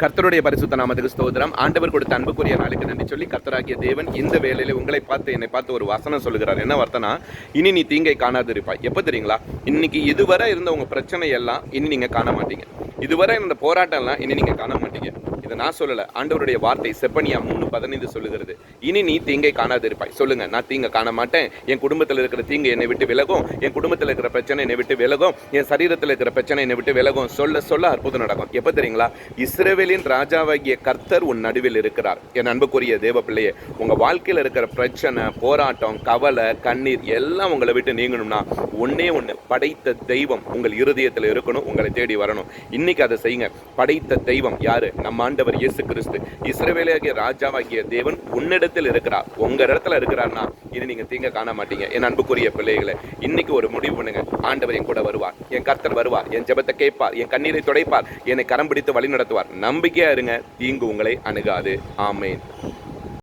கர்த்தருடைய பரிசுத்த நாமத்துக்கு ஸ்தோத்திரம். ஆண்டவர் கொடுத்த அன்புக்குரிய நாளுக்கு நன்றி சொல்லி கர்த்தராகிய தேவன் இந்த வேலையில் உங்களை பார்த்து என்னை பார்த்து ஒரு வசனம் சொல்லுகிறார். என்ன வர்த்தனா இனி நீ தீங்கை காணாது இருப்பாய் எப்போ தெரியுங்களா? இன்னைக்கு இதுவரை இருந்த உங்கள் பிரச்சனை எல்லாம் இனி நீங்கள் காண மாட்டீங்க. இதுவரை இந்த போராட்டம்லாம் இனி நீங்க காண மாட்டீங்க. இதை நான் சொல்லல. ஆண்டவருடைய வார்த்தை செப்பனியா மூணு பதினைந்து சொல்லுகிறது. இனி நீ தீங்கை காணாது இருப்பாய். சொல்லுங்க. நான் தீங்க காண மாட்டேன். என் குடும்பத்தில் இருக்கிற தீங்கு என்னை விட்டு விலகும். என் குடும்பத்தில் இருக்கிற பிரச்சனை என்னை விட்டு விலகும். என் சரீரத்தில் இருக்கிற பிரச்சனை என்னை விட்டு விலகும். சொல்ல சொல்ல அற்புதம் நடக்கும். எப்போ தெரியுங்களா? இஸ்ரேவேலின் ராஜாவாகிய கர்த்தர் உன் நடுவில் இருக்கிறார். என் அன்புக்குரிய தேவ பிள்ளையே உங்க வாழ்க்கையில் இருக்கிற பிரச்சனை போராட்டம் கவலை கண்ணீர் எல்லாம் உங்களை விட்டு நீங்கணும்னா ஒன்னே ஒன்று படைத்த தெய்வம் உங்கள் இருதயத்தில் இருக்கணும் உங்களை தேடி வரணும். இன்னைக்கு அதை செய்யுங்க. படைத்த தெய்வம் யாரு? நம்ம ஆண்டவர் இயேசு கிறிஸ்து இஸ்ரவேலாகிய ராஜாவாகிய தேவன் உன்னிடத்தில் இருக்கிறார். உங்க இடத்துல இருக்கிறார்னா இனி நீங்க தீங்க காண மாட்டீங்க. என் அன்புக்குரிய பிள்ளைகளை இன்னைக்கு ஒரு முடிவு பண்ணுங்க. ஆண்டவர் என் கூட வருவார். என் கர்த்தர் வருவார். என் ஜெபத்தை கேட்பார். என் கண்ணீரை துடைப்பார். என்னை கரம் பிடித்து வழி நடத்துவார் நம்பிக்கையா இருங்க. தீங்கு உங்களை அணுகாது. ஆமேன்.